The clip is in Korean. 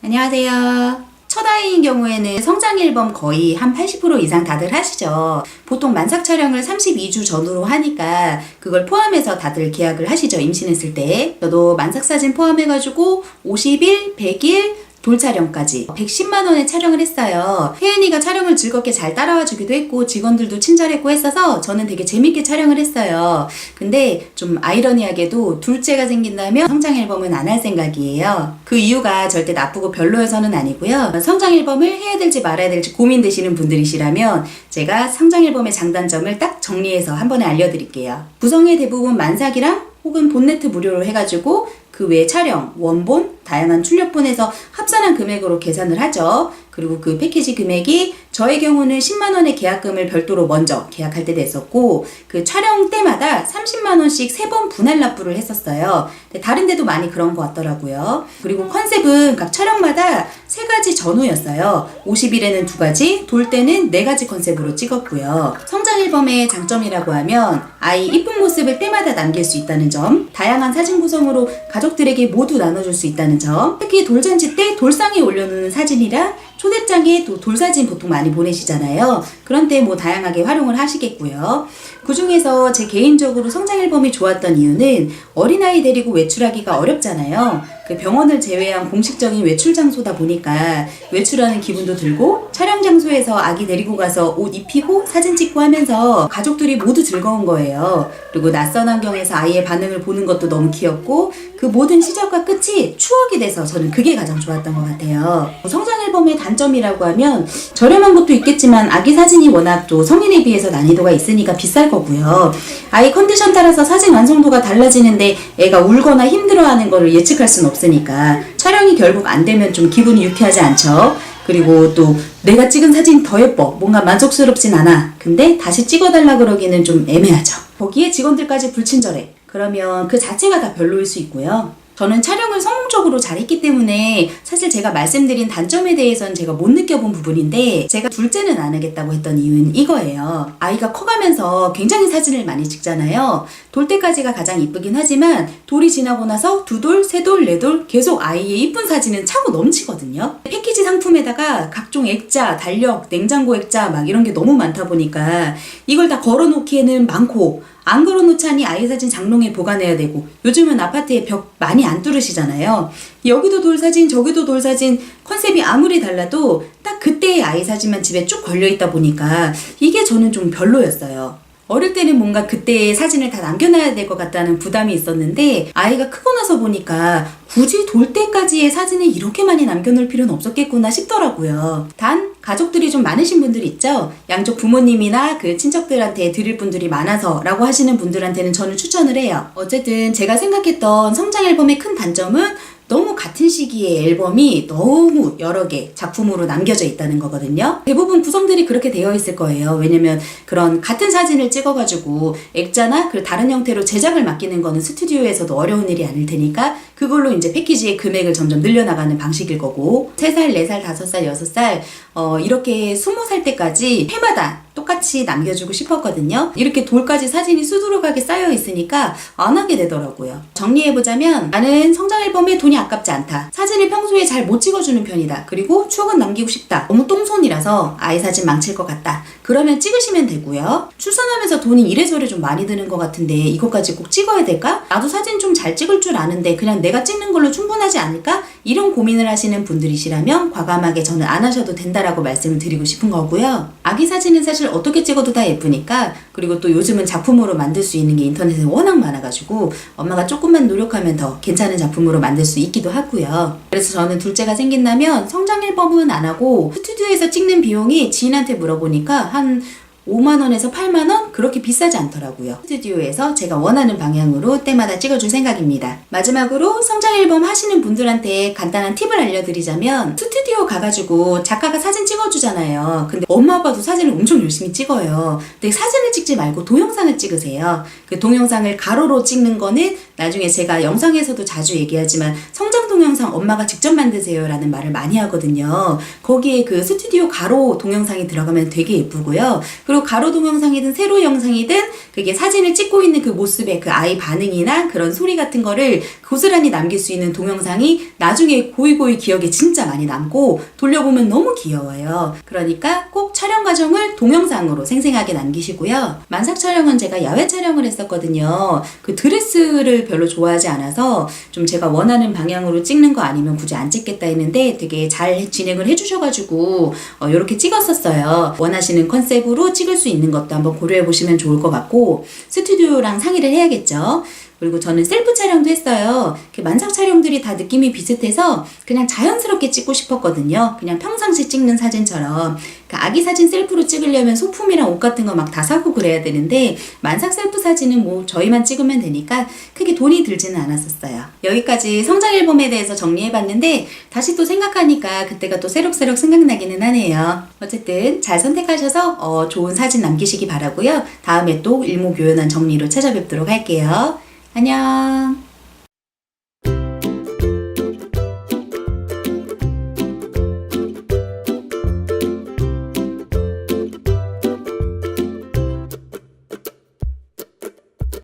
안녕하세요. 첫 아이인 경우에는 성장 앨범 거의 한 80% 이상 다들 하시죠. 보통 만삭 촬영을 32주 전후로 하니까 그걸 포함해서 다들 계약을 하시죠. 임신했을 때. 저도 만삭 사진 포함해가지고 50일, 100일, 돌 촬영까지 110만 원에 촬영을 했어요. 혜은이가 촬영을 즐겁게 잘 따라와 주기도 했고 직원들도 친절했고 했어서 저는 되게 재밌게 촬영을 했어요. 근데 좀 아이러니하게도 둘째가 생긴다면 성장 앨범은 안 할 생각이에요. 그 이유가 절대 나쁘고 별로여서는 아니고요. 성장 앨범을 해야 될지 말아야 될지 고민되시는 분들이시라면 제가 성장 앨범의 장단점을 딱 정리해서 한 번에 알려드릴게요. 구성의 대부분 만삭이랑 혹은 본네트 무료로 해가지고 그 외 촬영, 원본, 다양한 출력본에서 합산한 금액으로 계산을 하죠. 그리고 그 패키지 금액이 저의 경우는 10만 원의 계약금을 별도로 먼저 계약할 때 냈었고 그 촬영 때마다 30만 원씩 세 번 분할 납부를 했었어요. 다른 데도 많이 그런 것 같더라고요. 그리고 컨셉은 각 촬영마다 세 가지 전후였어요. 50일에는 두 가지, 돌 때는 네 가지 컨셉으로 찍었고요. 성장 앨범의 장점이라고 하면 아이 이쁜 모습을 때마다 남길 수 있다는 점, 다양한 사진 구성으로 가족들에게 모두 나눠줄 수 있다는 점, 특히 돌잔치 때 돌상에 올려놓는 사진이라 초대장에 또 돌사진 보통 많이 보내시잖아요. 그런 때 뭐 다양하게 활용을 하시겠고요. 그 중에서 제 개인적으로 성장 앨범이 좋았던 이유는 어린아이 데리고 외출하기가 어렵잖아요. 그 병원을 제외한 공식적인 외출 장소다 보니까 외출하는 기분도 들고 촬영 장소에서 아기 데리고 가서 옷 입히고 사진 찍고 하면서 가족들이 모두 즐거운 거예요. 그리고 낯선 환경에서 아이의 반응을 보는 것도 너무 귀엽고 그 모든 시작과 끝이 추억이 돼서 저는 그게 가장 좋았던 것 같아요. 성장 앨범의 단점이라고 하면 저렴한 것도 있겠지만 아기 사진이 워낙 또 성인에 비해서 난이도가 있으니까 비쌀 거고요. 아이 컨디션 따라서 사진 완성도가 달라지는데 애가 울거나 힘들어하는 거를 예측할 수는 없으니까 촬영이 결국 안 되면 좀 기분이 유쾌하지 않죠. 그리고 또 내가 찍은 사진 더 예뻐. 뭔가 만족스럽진 않아. 근데 다시 찍어달라 그러기는 좀 애매하죠. 거기에 직원들까지 불친절해. 그러면 그 자체가 다 별로일 수 있고요. 저는 촬영을 성공적으로 잘했기 때문에 사실 제가 말씀드린 단점에 대해서는 제가 못 느껴본 부분인데 제가 둘째는 안 하겠다고 했던 이유는 이거예요. 아이가 커가면서 굉장히 사진을 많이 찍잖아요. 돌 때까지가 가장 이쁘긴 하지만 돌이 지나고 나서 두 돌, 세 돌, 네 돌 계속 아이의 이쁜 사진은 차고 넘치거든요. 패키지 상품에다가 각종 액자, 달력, 냉장고 액자 막 이런 게 너무 많다 보니까 이걸 다 걸어놓기에는 많고 안 걸어놓자니 아이 사진 장롱에 보관해야 되고 요즘은 아파트에 벽 많이 안 뚫으시잖아요. 여기도 돌사진 저기도 돌사진 컨셉이 아무리 달라도 딱 그때의 아이 사진만 집에 쭉 걸려있다 보니까 이게 저는 좀 별로였어요. 어릴 때는 뭔가 그때의 사진을 다 남겨놔야 될 것 같다는 부담이 있었는데 아이가 크고 나서 보니까 굳이 돌 때까지의 사진을 이렇게 많이 남겨놓을 필요는 없었겠구나 싶더라고요. 단 가족들이 좀 많으신 분들 있죠? 양쪽 부모님이나 그 친척들한테 드릴 분들이 많아서 라고 하시는 분들한테는 저는 추천을 해요. 어쨌든 제가 생각했던 성장 앨범의 큰 단점은 너무 같은 시기에 앨범이 너무 여러 개 작품으로 남겨져 있다는 거거든요. 대부분 구성들이 그렇게 되어 있을 거예요. 왜냐면 그런 같은 사진을 찍어가지고 액자나 그 다른 형태로 제작을 맡기는 거는 스튜디오에서도 어려운 일이 아닐 테니까 그걸로 이제 패키지의 금액을 점점 늘려나가는 방식일 거고 3살, 4살, 5살, 6살 어, 이렇게 20살 때까지 해마다 똑같이 남겨주고 싶었거든요. 이렇게 돌까지 사진이 수두룩하게 쌓여 있으니까 안 하게 되더라고요. 정리해보자면 나는 성장 앨범에 돈이 아깝지 않다. 사진을 평소에 잘 못 찍어주는 편이다. 그리고 추억은 남기고 싶다. 너무 똥손이라서 아이 사진 망칠 것 같다. 그러면 찍으시면 되고요. 출산하면서 돈이 이래저래 좀 많이 드는 것 같은데 이것까지 꼭 찍어야 될까? 나도 사진 좀 잘 찍을 줄 아는데 그냥 내가 찍는 걸로 충분하지 않을까? 이런 고민을 하시는 분들이시라면 과감하게 저는 안 하셔도 된다라고 말씀을 드리고 싶은 거고요. 아기 사진은 사실 어떻게 찍어도 다 예쁘니까 그리고 또 요즘은 작품으로 만들 수 있는 게 인터넷에 워낙 많아가지고 엄마가 조금만 노력하면 더 괜찮은 작품으로 만들 수 있기도 하고요. 그래서 저는 둘째가 생긴다면 성장 앨범은 안 하고 스튜디오에서 찍는 비용이 지인한테 물어보니까 한 5만원에서 8만원? 그렇게 비싸지 않더라고요. 스튜디오에서 제가 원하는 방향으로 때마다 찍어줄 생각입니다. 마지막으로 성장 앨범 하시는 분들한테 간단한 팁을 알려드리자면 스튜디오 가가지고 작가가 사진 찍어주잖아요. 근데 엄마 아빠도 사진을 엄청 열심히 찍어요. 근데 사진을 찍지 말고 동영상을 찍으세요. 그 동영상을 가로로 찍는 거는 나중에 제가 영상에서도 자주 얘기하지만 성장 동 동영상 엄마가 직접 만드세요라는 말을 많이 하거든요. 거기에 그 스튜디오 가로 동영상이 들어가면 되게 예쁘고요. 그리고 가로 동영상이든 세로 영상이든 그게 사진을 찍고 있는 그 모습의 그 아이 반응이나 그런 소리 같은 거를 고스란히 남길 수 있는 동영상이 나중에 고이고이 기억에 진짜 많이 남고 돌려보면 너무 귀여워요. 그러니까 꼭 촬영 과정을 동영상으로 생생하게 남기시고요. 만삭 촬영은 제가 야외 촬영을 했었거든요. 그 드레스를 별로 좋아하지 않아서 좀 제가 원하는 방향으로 찍는 거 아니면 굳이 안 찍겠다 했는데 되게 잘 진행을 해주셔가지고 어, 이렇게 찍었었어요. 원하시는 컨셉으로 찍을 수 있는 것도 한번 고려해 보시면 좋을 것 같고 스튜디오랑 상의를 해야겠죠. 그리고 저는 셀프 촬영도 했어요. 만삭 촬영들이 다 느낌이 비슷해서 그냥 자연스럽게 찍고 싶었거든요. 그냥 평상시 찍는 사진처럼. 그 아기 사진 셀프로 찍으려면 소품이랑 옷 같은 거 막 다 사고 그래야 되는데 만삭 셀프 사진은 뭐 저희만 찍으면 되니까 크게 돈이 들지는 않았었어요. 여기까지 성장 앨범에 대해서 정리해봤는데 다시 또 생각하니까 그때가 또 새록새록 생각나기는 하네요. 어쨌든 잘 선택하셔서 어, 좋은 사진 남기시기 바라고요. 다음에 또 일목요연한 정리로 찾아뵙도록 할게요. 안녕.